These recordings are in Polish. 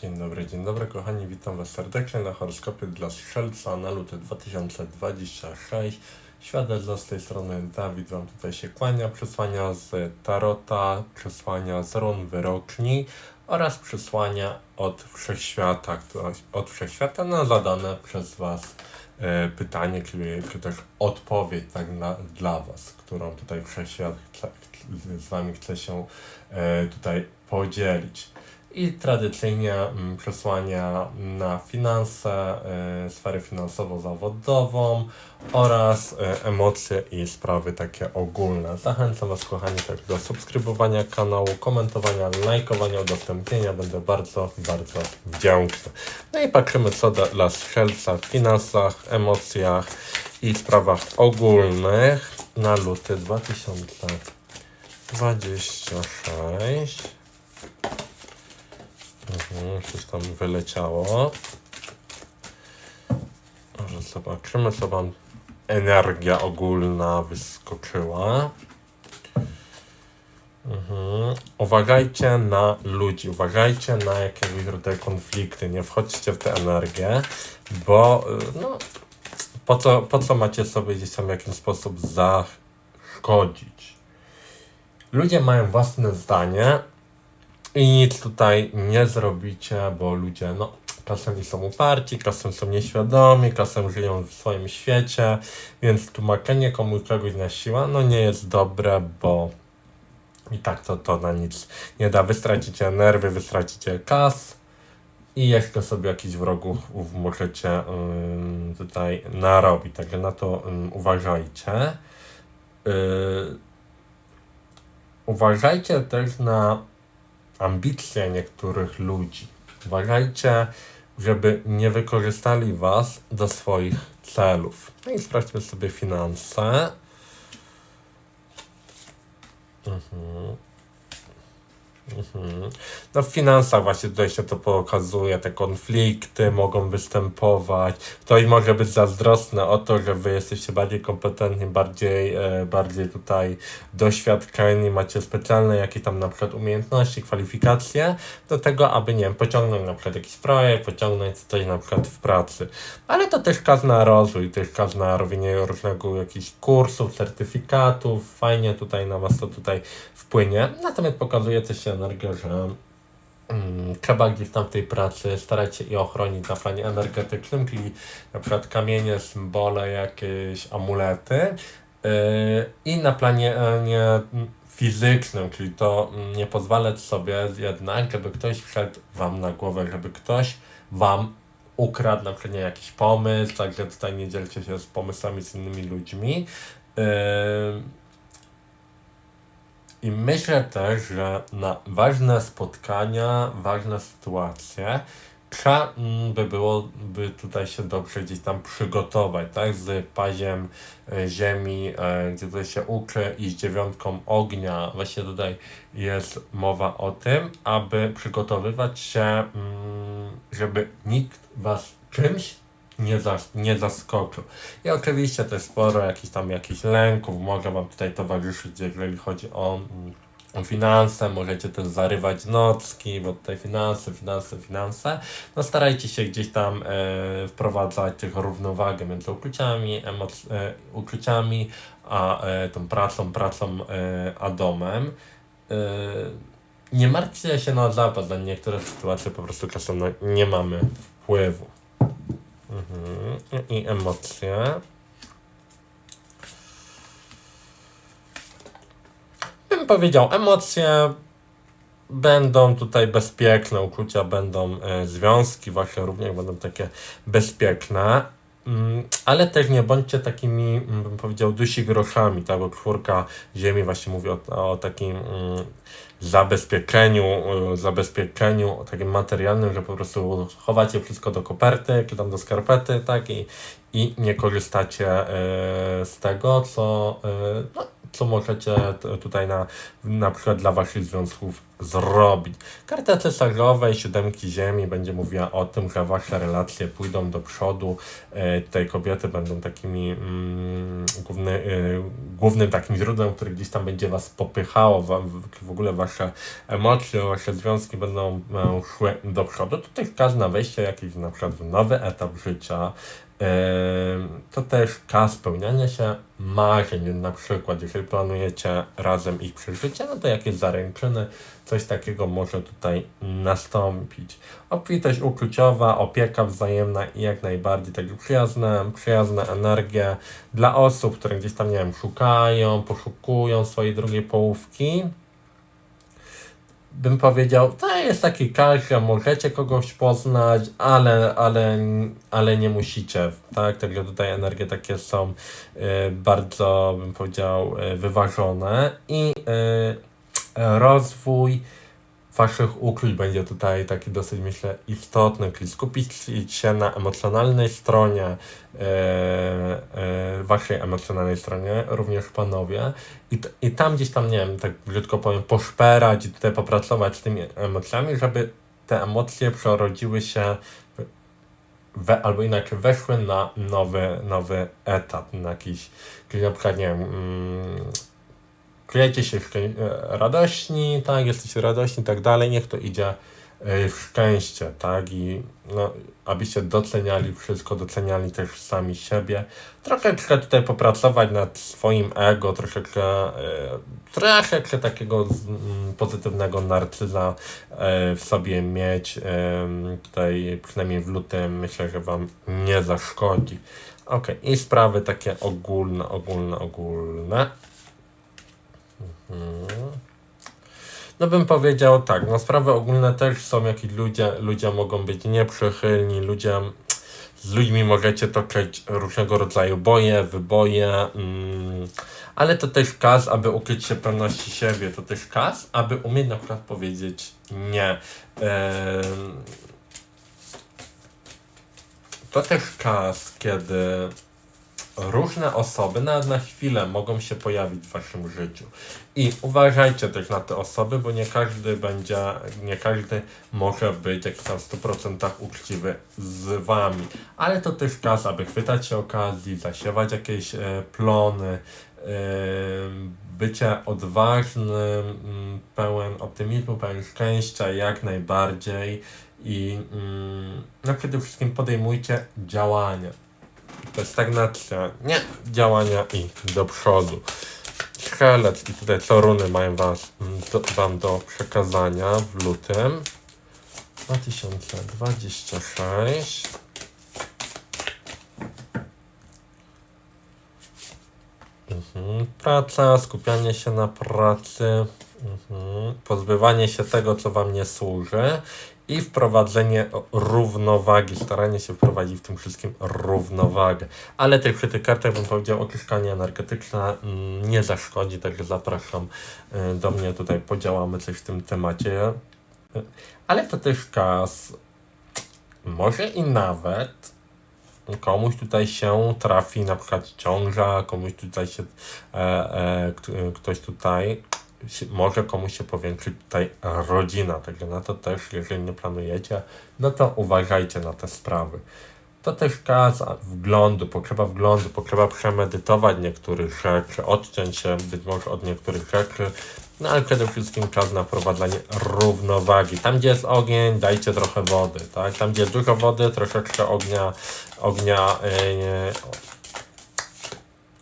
Dzień dobry, dzień dobry kochani, witam Was serdecznie na horoskopie dla Strzelca na luty 2026. Świadectwo z tej strony Dawid Wam tutaj się kłania, przesłania z Tarota, przesłania z run wyroczni oraz przesłania od Wszechświata, od Wszechświata na zadane przez Was e, pytanie, czy, czy też odpowiedź tak na, dla Was, którą tutaj Wszechświat z Wami chce się e, tutaj podzielić. I tradycyjnie mm, przesłania na finanse, y, sferę finansowo-zawodową oraz y, emocje i sprawy takie ogólne. Zachęcam Was, kochani, też do subskrybowania kanału, komentowania, lajkowania, udostępnienia. Będę bardzo, bardzo wdzięczny. No i patrzymy, co dla strzelca w finansach, emocjach i sprawach ogólnych na luty 2026. Mhm, coś tam wyleciało. Może zobaczymy, co wam energia ogólna wyskoczyła. Mhm. Uważajcie na ludzi, uważajcie na jakiegoś rodzaju konflikty, nie wchodźcie w tę energię, bo no, po co, po co macie sobie gdzieś tam w jakiś sposób zaszkodzić? Ludzie mają własne zdanie, i nic tutaj nie zrobicie, bo ludzie, no, czasem są uparci, czasem są nieświadomi, czasem żyją w swoim świecie, więc tłumaczenie komuś czegoś na siłę, no nie jest dobre, bo i tak to, to na nic nie da. Wy stracicie nerwy, wy stracicie czas i jeszcze sobie jakichś wrogów ów możecie tutaj narobić, także na to uważajcie. Yy, uważajcie też na ambicje niektórych ludzi. Uważajcie, żeby nie wykorzystali Was do swoich celów. No i sprawdźmy sobie finanse. Mhm. Mhm. No w finansach właśnie tutaj się to pokazuje, te konflikty mogą występować. Ktoś może być zazdrosny o to, że wy jesteście bardziej kompetentni, bardziej, e, bardziej tutaj doświadczeni, macie specjalne jakieś tam na przykład umiejętności, kwalifikacje do tego, aby nie wiem, pociągnąć na przykład jakiś projekt, pociągnąć coś na przykład w pracy. Ale to też czas na rozwój, też czas na robienie różnego jakichś kursów, certyfikatów. Fajnie tutaj na was to tutaj wpłynie. Natomiast pokazuje się energię, że mm, trzeba gdzieś tam w tej pracy starać się i ochronić na planie energetycznym, czyli na przykład kamienie, symbole, jakieś amulety. Yy, I na planie e, nie mm, fizycznym, czyli to mm, nie pozwalać sobie jednak, żeby ktoś wszedł wam na głowę, żeby ktoś wam ukradł na przykład jakiś pomysł, także tutaj nie dzielcie się z pomysłami z innymi ludźmi. Yy, i myślę też, że na ważne spotkania, ważne sytuacje, trzeba mm, by było, by tutaj się dobrze gdzieś tam przygotować, tak? Z paziem e, ziemi, e, gdzie tutaj się uczy i z dziewiątką ognia. Właśnie tutaj jest mowa o tym, aby przygotowywać się, mm, żeby nikt was czymś nie, zas nie zaskoczył. I oczywiście też sporo jakichś tam jakichś lęków może Wam tutaj towarzyszyć, jeżeli chodzi o, mm, o finanse, możecie też zarywać nocki, bo tutaj finanse, finanse, finanse. No starajcie się gdzieś tam e, wprowadzać tych równowagę między uczuciami, emoc- e, uczuciami, a e, tą pracą, pracą, e, a domem. E, nie martwcie się na zapad, na niektóre sytuacje po prostu czasem nie mamy wpływu. Mhm. I emocje. Bym powiedział, emocje będą tutaj bezpieczne, uczucia będą, e, związki właśnie również będą takie bezpieczne. Mm, Ale też nie bądźcie takimi, mm, bym powiedział, dusi groszami, tak? Bo czwórka ziemi właśnie mówi o, o takim mm, zabezpieczeniu, y, zabezpieczeniu takim materialnym, że po prostu chowacie wszystko do koperty, czy tam do skarpety, tak? I, i nie korzystacie y, z tego, co, y, no, co możecie tutaj na, na przykład dla waszych związków zrobić. Karta cesarzowej, siódemki ziemi będzie mówiła o tym, że wasze relacje pójdą do przodu. E, tutaj kobiety będą takimi mm, główny, e, głównym takim źródłem, który gdzieś tam będzie was popychało, w, w ogóle wasze emocje, wasze związki będą e, szły do przodu. Tutaj czas na wejście jakiś na przykład w nowy etap życia. To też czas spełniania się marzeń. Na przykład, jeżeli planujecie razem ich przeżycie, no to jakieś zaręczyny, coś takiego może tutaj nastąpić. Obfitość uczuciowa, opieka wzajemna i jak najbardziej takie przyjazne, przyjazne energie dla osób, które gdzieś tam, nie wiem, szukają, poszukują swojej drugiej połówki bym powiedział, to jest taki że możecie kogoś poznać, ale, ale, ale nie musicie, tak? Także tutaj energie takie są e, bardzo, bym powiedział, e, wyważone i e, rozwój waszych uczuć będzie tutaj taki dosyć, myślę, istotny, czyli skupić się na emocjonalnej stronie, e, e, waszej emocjonalnej stronie, również panowie, i, i tam gdzieś tam, nie wiem, tak brzydko powiem, poszperać i tutaj popracować z tymi emocjami, żeby te emocje przerodziły się we, albo inaczej weszły na nowy, nowy etap, na jakiś, czyli na przykład, nie wiem, mm, czujecie się e, radośni, tak, jesteście radośni i tak dalej, niech to idzie e, w szczęście, tak, i no, abyście doceniali wszystko, doceniali też sami siebie. Troszeczkę tutaj popracować nad swoim ego, troszeczkę, e, troszeczkę takiego mm, pozytywnego narcyza w sobie mieć, tutaj przynajmniej w lutym myślę, że Wam nie zaszkodzi. Ok, i sprawy takie ogólne, ogólne, ogólne. Mhm. No bym powiedział tak, no sprawy ogólne też są, jakieś ludzie, ludzie mogą być nieprzychylni, ludzie, z ludźmi możecie toczyć różnego rodzaju boje, wyboje, mm, ale to też czas, aby ukryć się pewności siebie, to też czas, aby umieć na przykład powiedzieć nie. Em, to też czas, kiedy różne osoby nawet na chwilę mogą się pojawić w waszym życiu. I uważajcie też na te osoby, bo nie każdy będzie, nie każdy może być jak tam w 100% uczciwy z wami. Ale to też czas, aby chwytać się okazji, zasiewać jakieś e, plony, e, bycie odważnym, mm, pełen optymizmu, pełen szczęścia jak najbardziej. I mm, no przede wszystkim podejmujcie działania. Stagnacja, nie działania i do przodu. Szkielet i tutaj co runy mają was, mm, do, wam do przekazania w lutym 2026. Mhm. Praca, skupianie się na pracy, mhm. pozbywanie się tego, co wam nie służy i wprowadzenie równowagi, staranie się wprowadzić w tym wszystkim równowagę. Ale też przy tych kartach bym powiedział, oczyszczanie energetyczne mm, nie zaszkodzi, także zapraszam y, do mnie, tutaj podziałamy coś w tym temacie. Ale to też czas, może i nawet komuś tutaj się trafi na przykład ciąża, komuś tutaj się, e, e, kt- ktoś tutaj może komuś się powiększyć tutaj rodzina, także na to też, jeżeli nie planujecie, no to uważajcie na te sprawy. To też czas wglądu, potrzeba wglądu, potrzeba przemedytować niektórych rzeczy, odciąć się być może od niektórych rzeczy, no ale przede wszystkim czas na prowadzenie równowagi. Tam, gdzie jest ogień, dajcie trochę wody, tak? Tam, gdzie jest dużo wody, troszeczkę ognia, ognia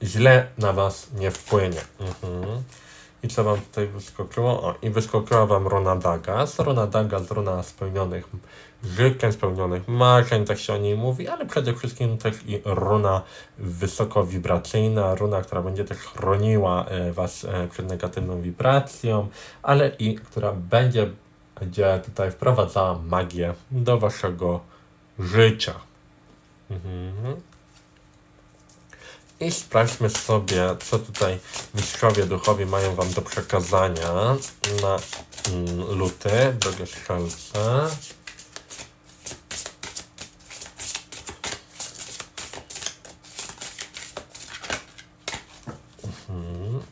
yy, źle na Was nie wpłynie. Mhm. Co Wam tutaj wyskoczyło? O, i wyskoczyła Wam runa Dagas. Runa Dagas, runa spełnionych życzeń, spełnionych marzeń, tak się o niej mówi, ale przede wszystkim też i runa wysokowibracyjna, runa, która będzie też chroniła e, Was e, przed negatywną wibracją, ale i która będzie, będzie tutaj wprowadzała magię do Waszego życia. Mhm. I sprawdźmy sobie, co tutaj mistrzowie duchowi mają Wam do przekazania na mm, luty, drogie strzelce. Mhm.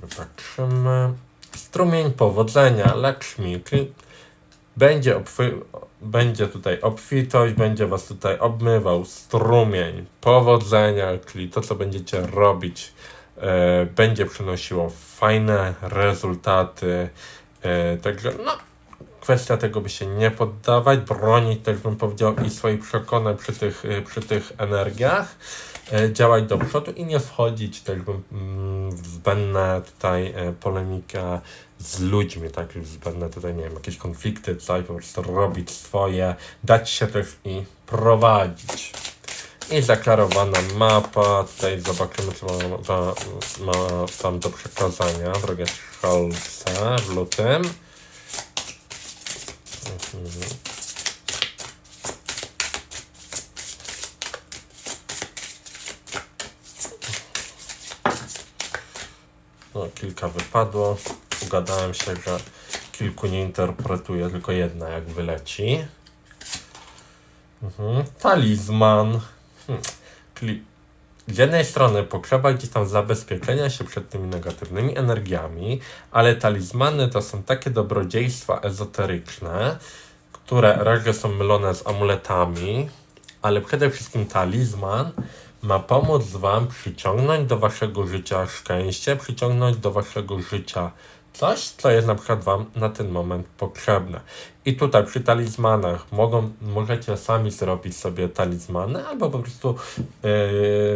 zobaczymy. Strumień powodzenia, Lakshmi, będzie, obfy, będzie tutaj obfitość, będzie was tutaj obmywał strumień powodzenia, czyli to, co będziecie robić, e, będzie przynosiło fajne rezultaty. E, także, no, kwestia tego, by się nie poddawać, bronić też bym powiedział i swoich przekonań przy tych, y, przy tych energiach, e, działać do przodu i nie wchodzić też bym mm, w zbędne tutaj e, polemika z ludźmi, tak, zbędne tutaj, nie wiem, jakieś konflikty, coś, po prostu robić swoje, dać się też i prowadzić. I zaklarowana mapa, tutaj zobaczymy co ma, ma, ma tam do przekazania, drogie strzelce w lutym. Mhm. No, kilka wypadło. Ugadałem się, że kilku nie interpretuję, tylko jedna jak wyleci. Mhm. Talizman. Hmm. Czyli z jednej strony potrzeba gdzieś tam zabezpieczenia się przed tymi negatywnymi energiami, ale talizmany to są takie dobrodziejstwa ezoteryczne, które raczej są mylone z amuletami, ale przede wszystkim talizman ma pomóc Wam przyciągnąć do Waszego życia szczęście, przyciągnąć do Waszego życia coś, co jest na przykład Wam na ten moment potrzebne. I tutaj przy talizmanach mogą, możecie sami zrobić sobie talizmany, albo po prostu yy,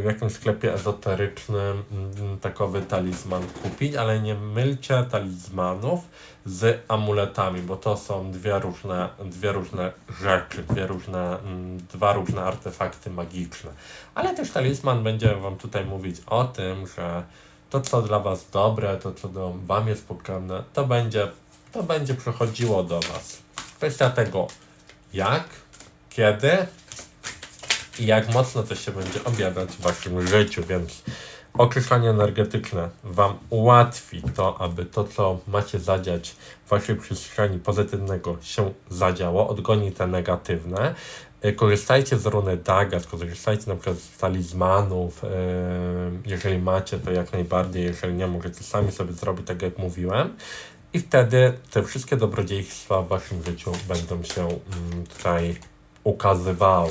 w jakimś sklepie ezoterycznym mm, takowy talizman kupić, ale nie mylcie talizmanów z amuletami, bo to są dwie różne, dwie różne rzeczy, dwie różne, mm, dwa różne artefakty magiczne. Ale też talizman będzie Wam tutaj mówić o tym, że to, co dla Was dobre, to, co do Wam jest potrzebne, to będzie, to będzie przychodziło do Was. Kwestia tego, jak, kiedy i jak mocno to się będzie objawiać w Waszym życiu, więc określenie energetyczne Wam ułatwi to, aby to, co macie zadziać w Waszej przestrzeni pozytywnego się zadziało, odgoni te negatywne. Y, Korzystajcie z runy Daga, korzystajcie na przykład z talizmanów, yy, jeżeli macie to jak najbardziej, jeżeli nie, możecie sami sobie zrobić tak jak mówiłem. I wtedy te wszystkie dobrodziejstwa w Waszym życiu będą się mm, tutaj ukazywały.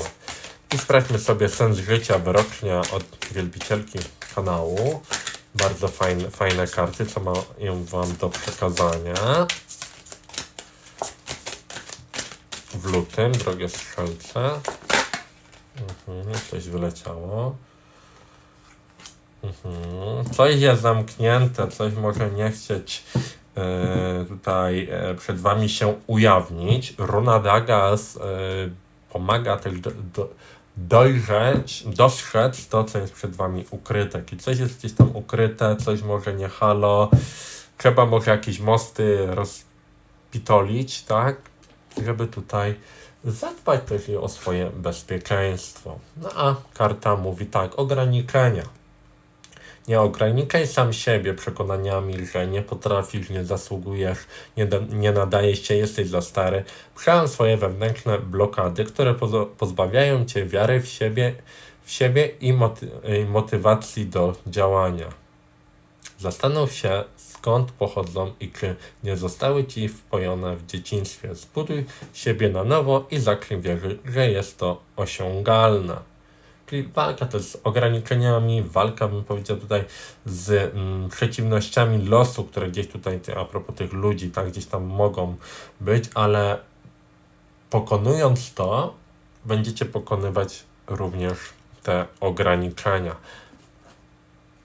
I sprawdźmy sobie sens życia wyrocznia od wielbicielki kanału. Bardzo fajne, fajne karty, co mają Wam do przekazania. W lutym, drogie strzelce. Mhm, coś wyleciało. Mhm. Coś jest zamknięte, coś może nie chcieć e, tutaj e, przed Wami się ujawnić. Runa Dagas e, pomaga też do, do, dojrzeć, dostrzec to, co jest przed Wami ukryte. Kiedy coś jest gdzieś tam ukryte, coś może nie halo, trzeba może jakieś mosty rozpitolić, tak? Żeby tutaj zadbać też o swoje bezpieczeństwo. No a karta mówi tak, ograniczenia. Nie ograniczaj sam siebie przekonaniami, że nie potrafisz, nie zasługujesz, nie, nie nadajesz się, jesteś za stary. Przełam swoje wewnętrzne blokady, które pozo- pozbawiają cię wiary w siebie, w siebie i, moty- i motywacji do działania. Zastanów się, skąd pochodzą i czy nie zostały ci wpojone w dzieciństwie. Zbuduj siebie na nowo i zacznij wierzyć, że jest to osiągalne. Czyli walka to z ograniczeniami, walka bym powiedział tutaj z mm, przeciwnościami losu, które gdzieś tutaj, a propos tych ludzi, tak gdzieś tam mogą być, ale pokonując to, będziecie pokonywać również te ograniczenia.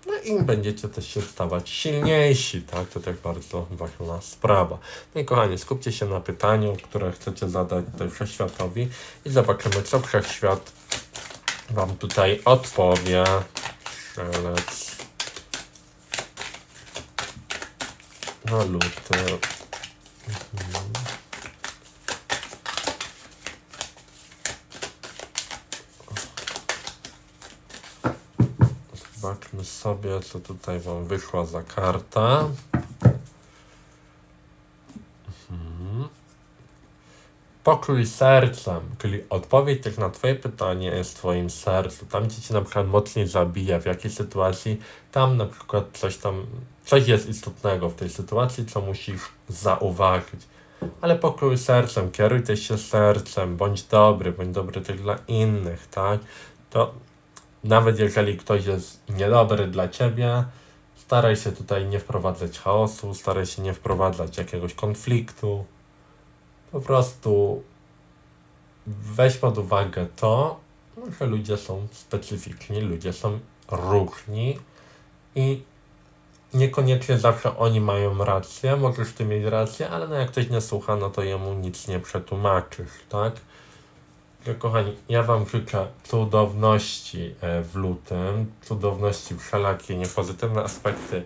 No i będziecie też się stawać silniejsi, tak? To tak bardzo ważna sprawa. No i kochani, skupcie się na pytaniu, które chcecie zadać tutaj Wszechświatowi i zobaczymy, co Wszechświat Wam tutaj odpowie. Strzelec. Na luty. Mhm. Zobaczmy sobie, co tutaj Wam wyszła za karta. Pokrój sercem, czyli odpowiedź też na Twoje pytanie jest w Twoim sercu. Tam, gdzie Cię na przykład mocniej zabija, w jakiej sytuacji, tam na przykład coś tam, coś jest istotnego w tej sytuacji, co musisz zauważyć. Ale pokrój sercem, kieruj też się sercem, bądź dobry, bądź dobry też dla innych, tak? To nawet jeżeli ktoś jest niedobry dla Ciebie, staraj się tutaj nie wprowadzać chaosu, staraj się nie wprowadzać jakiegoś konfliktu. Po prostu weź pod uwagę to, że ludzie są specyficzni, ludzie są różni i niekoniecznie zawsze oni mają rację, możesz ty mieć rację, ale no jak ktoś nie słucha, no to jemu nic nie przetłumaczysz, tak? Kochani, ja Wam życzę cudowności e, w lutym, cudowności wszelakie niepozytywne aspekty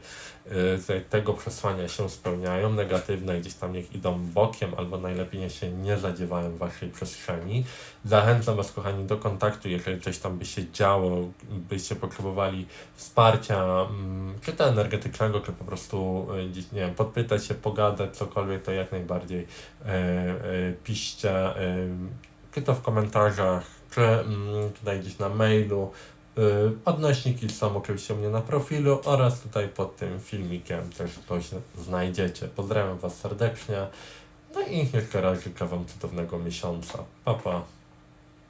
e, tego przesłania się spełniają, negatywne gdzieś tam niech idą bokiem, albo najlepiej się nie zadziewają w Waszej przestrzeni. Zachęcam Was, kochani, do kontaktu, jeżeli coś tam by się działo, byście potrzebowali wsparcia, mm, czy to energetycznego, czy po prostu e, gdzieś, nie wiem, podpytać się, pogadać, cokolwiek, to jak najbardziej piszcie. Czy to w komentarzach, czy mm, tutaj gdzieś na mailu. Yy, odnośniki są oczywiście u mnie na profilu oraz tutaj pod tym filmikiem też się znajdziecie. Pozdrawiam Was serdecznie. No i jeszcze raz życzę Wam cudownego miesiąca. Pa, pa.